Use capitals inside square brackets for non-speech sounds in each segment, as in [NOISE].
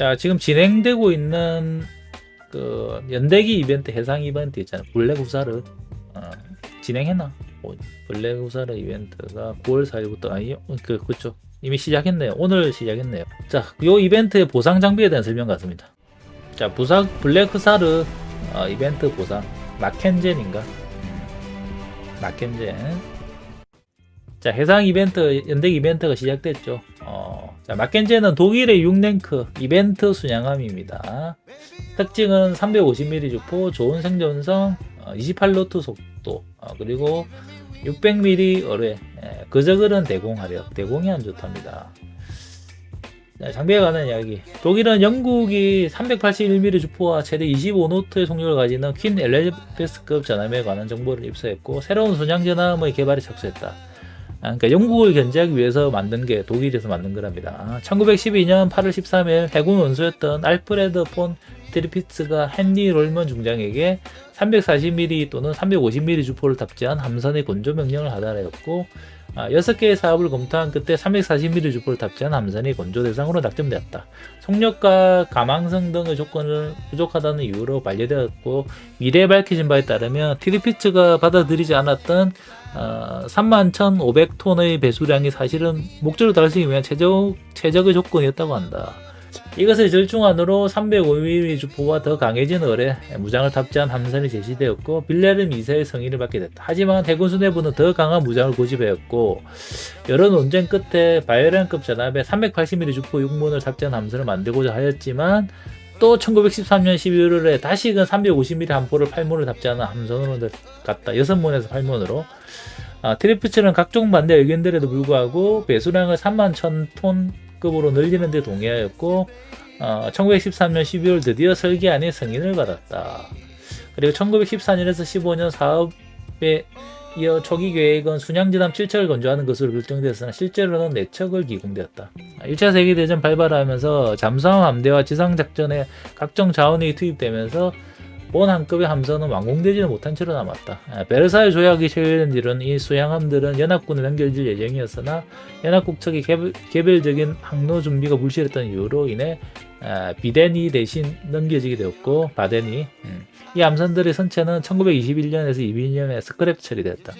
자, 지금 진행되고 있는 그 연대기 이벤트 해상 이벤트 있잖아요. 블랙 우사르 어, 진행했나? 뭐, 블랙 우사르 이벤트가 9월 4일부터 아니 그 그쪽 이미 시작했네요. 오늘 시작했네요. 자, 요 이벤트의 보상 장비에 대한 설명 같습니다. 자, 부상 블랙 우사르 어, 이벤트 보상 마켄젠인가? 음, 마켄젠. 자, 해상 이벤트, 연대 이벤트가 시작됐죠. 어, 자, 마켄젠은 독일의 6랭크 이벤트 순양함입니다. 특징은 350mm 주포, 좋은 생존성, 28노트 속도, 어, 그리고 600mm 어뢰, 예, 그저글은 대공하력, 대공이 안 좋답니다. 자, 장비에 관한 이야기. 독일은 영국이 381mm 주포와 최대 25노트의 속력을 가지는 퀸 엘리베스급 전함에 관한 정보를 입수했고 새로운 순양 전함의 개발에 착수했다. 아, 그러니까 영국을 견제하기 위해서 만든 게 독일에서 만든 거랍니다. 1912년 8월 13일 해군 원수였던 알프레드 폰 트리피츠가 헨리 롤먼 중장에게 340mm 또는 350mm 주포를 탑재한 함선의 건조 명령을 하달하였고 아, 6개의 사업을 검토한 끝에 340mm 주포를 탑재한 함선이 건조 대상으로 낙점되었다. 속력과 가망성 등의 조건을 부족하다는 이유로 반려되었고 미래에 밝혀진 바에 따르면 트리피츠가 받아들이지 않았던 어, 31,500톤의 배수량이 사실은 목적을 달성하기 위한 최적, 최적의 조건이었다고 한다. 이것을 절충안으로 305mm 주포와 더 강해진 어뢰, 무장을 탑재한 함선이 제시되었고 빌레르 2세의 승인을 받게 됐다. 하지만 해군 수뇌부는 더 강한 무장을 고집하였고 여러 논쟁 끝에 바이오렌급 전함에 380mm 주포 6문을 탑재한 함선을 만들고자 하였지만 또 1913년 11월에 다시금 350mm 함포를 8문을 탑재하는 함선으로 갔다. 6문에서 8문으로. 아, 트리프츠는 각종 반대 의견들에도 불구하고 배수량을 3만 1000톤 급으로 늘리는 데 동의하였고 어, 1913년 12월 드디어 설계안의 승인을 받았다. 그리고 1914년에서 15년 사업에 이어 초기 계획은 순양전함 7척을 건조하는 것으로 결정되었으나 실제로는 4척을 기공되었다. 1차 세계대전 발발하면서 잠수함 함대와 지상작전에 각종 자원이 투입되면서 본 한급의 함선은 완공되지는 못한 채로 남았다. 아, 베르사유 조약이 체결된 뒤로는 이 수양함들은 연합군에 넘겨질 예정이었으나 연합국 측이 개별, 개별 적인 항로 준비가 불실했던 이유로 인해 아, 비덴이 대신 넘겨지게 되었고 바덴이 음. 이 함선들의 선체는 1921년에서 22년에 스크랩 처리됐다.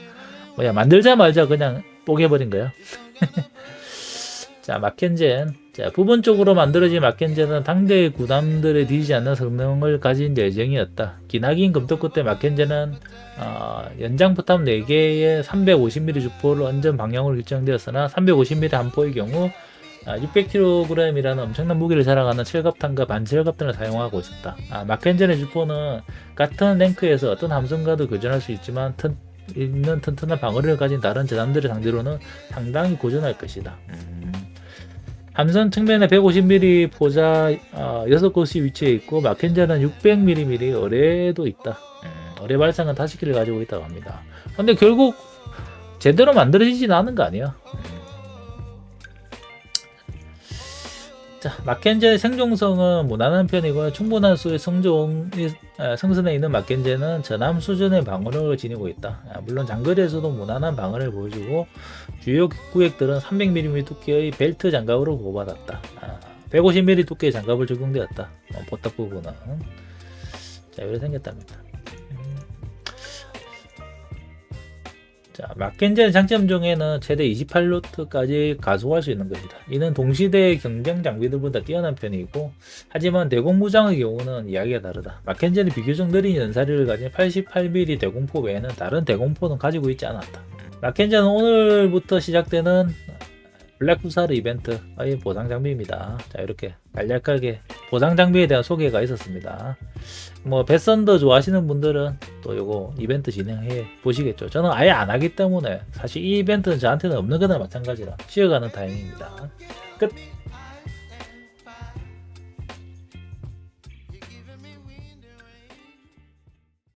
뭐야 만들자마자 그냥 뽀개버린 거야. [LAUGHS] 자 마켄젠 자 부분적으로 만들어진 마켄젠은 당대의 구남들에 뒤지지 않는 성능을 가진 예정이었다. 기나긴 검토 끝에 마켄젠은 어, 연장 포탑 4개의 350mm 주포를 얹은 방향으로 결정되었으나 350mm 함포의 경우 600kg이라는 엄청난 무기를 자랑하는 철갑탄과 반철갑탄을 사용하고 있었다. 아, 마켄젠의 주포는 같은 랭크에서 어떤 함선과도 교전할 수 있지만 튼, 있는 튼튼한 방어를 가진 다른 전함들을 상대로는 상당히 고전할 것이다. 음. 함선 측면에 150mm 포자 어, 6곳이 위치해 있고 마켄젠은 600mm 어뢰도 있다. 음, 어뢰 발상은 5개를 가지고 있다고 합니다. 근데 결국 제대로 만들어지진 않은 거 아니야? 자, 마켄제의 생존성은 무난한 편이고 충분한 수의 성종이 아, 성선에 있는 마켄제는 전함 수준의 방어력을 지니고 있다. 아, 물론 장거리에서도 무난한 방어를 보여주고 주요 구획들은 300mm 두께의 벨트 장갑으로 보호받았다. 150mm 두께의 장갑을 적용되었다. 어, 보탑 부분은 자 이렇게 생겼답니다. 자, 마켄젠 장점 중에는 최대 28노트까지 가속할 수 있는 것이다. 이는 동시대의 경쟁 장비들보다 뛰어난 편이고, 하지만 대공무장의 경우는 이야기가 다르다. 마켄젠이 비교적 느린 연사리를 가진 88mm 대공포 외에는 다른 대공포는 가지고 있지 않았다. 마켄젠은 오늘부터 시작되는 블랙후사르 이벤트의 보상 장비입니다. 자, 이렇게 간략하게 보상 장비에 대한 소개가 있었습니다. 뭐 배선더 좋아하시는 분들은 또 요거 이벤트 진행해 보시겠죠. 저는 아예 안 하기 때문에 사실 이 이벤트는 저한테는 없는 거나 마찬가지라 쉬어가는 타임입니다. 끝.